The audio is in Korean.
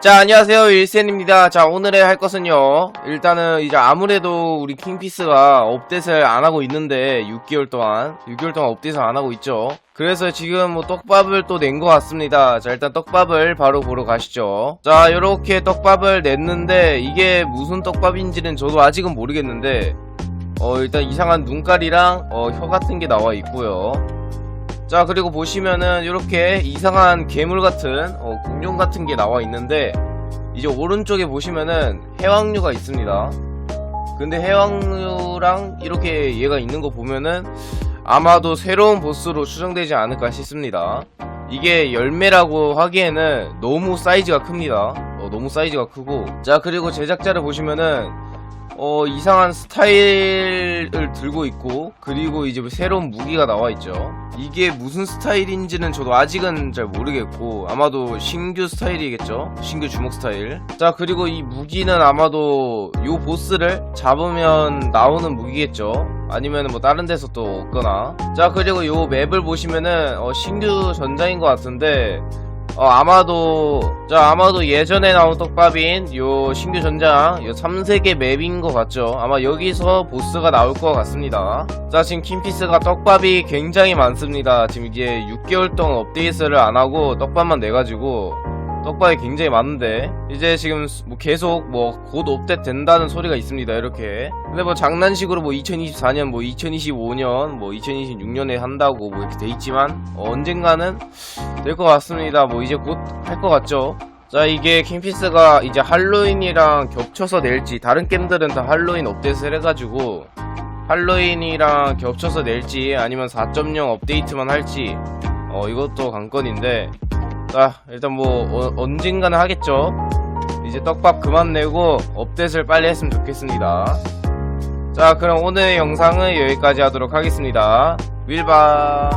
자 안녕하세요. 일센입니다. 자 오늘의 할 것은요. 일단은 이제 아무래도 우리 킹피스가 업데이트를 안 하고 있는데 6개월 동안 6개월 동안 업데이트 안 하고 있죠. 그래서 지금 뭐 떡밥을 또 낸 것 같습니다. 자 일단 떡밥을 바로 보러 가시죠. 자 요렇게 떡밥을 냈는데 이게 무슨 떡밥인지는 저도 아직은 모르겠는데 어 일단 이상한 눈깔이랑 어, 혀 같은 게 나와 있고요 자 그리고 보시면은 이렇게 이상한 괴물 같은 어, 공룡 같은 게 나와 있는데 이제 오른쪽에 보시면은 해왕류가 있습니다. 근데 해왕류랑 이렇게 얘가 있는 거 보면은 아마도 새로운 보스로 추정되지 않을까 싶습니다. 이게 열매라고 하기에는 너무 사이즈가 큽니다. 어, 너무 사이즈가 크고. 자 그리고 제작자를 보시면은 어, 이상한 스타일을 들고 있고, 그리고 이제 새로운 무기가 나와 있죠. 이게 무슨 스타일인지는 저도 아직은 잘 모르겠고, 아마도 신규 스타일이겠죠? 신규 주먹 스타일. 자, 그리고 이 무기는 아마도 요 보스를 잡으면 나오는 무기겠죠? 아니면 뭐 다른 데서 또 얻거나. 자, 그리고 요 맵을 보시면은, 어, 신규 전장인 것 같은데, 어, 아마도, 자, 아마도 예전에 나온 떡밥인 요 신규 전장, 요 3세계 맵인 것 같죠? 아마 여기서 보스가 나올 것 같습니다. 자, 지금 킹피스가 떡밥이 굉장히 많습니다. 지금 이게 6개월 동안 업데이트를 안 하고 떡밥만 내가지고, 떡밥이 굉장히 많은데, 이제 지금 뭐 계속 뭐 곧 업데이트 된다는 소리가 있습니다. 이렇게. 근데 뭐 장난식으로 뭐 2024년, 뭐 2025년, 뭐 2026년에 한다고 뭐 이렇게 돼 있지만, 어, 언젠가는 될 것 같습니다. 뭐 이제 곧 할 것 같죠. 자 이게 킹피스가 이제 할로윈이랑 겹쳐서 낼지 다른 게임들은 다 할로윈 업데이트를 해가지고 할로윈이랑 겹쳐서 낼지 아니면 4.0 업데이트만 할지 어 이것도 관건인데 자 일단 뭐 어, 언젠가는 하겠죠. 이제 떡밥 그만 내고 업데이트를 빨리 했으면 좋겠습니다. 자 그럼 오늘 영상은 여기까지 하도록 하겠습니다. 윌바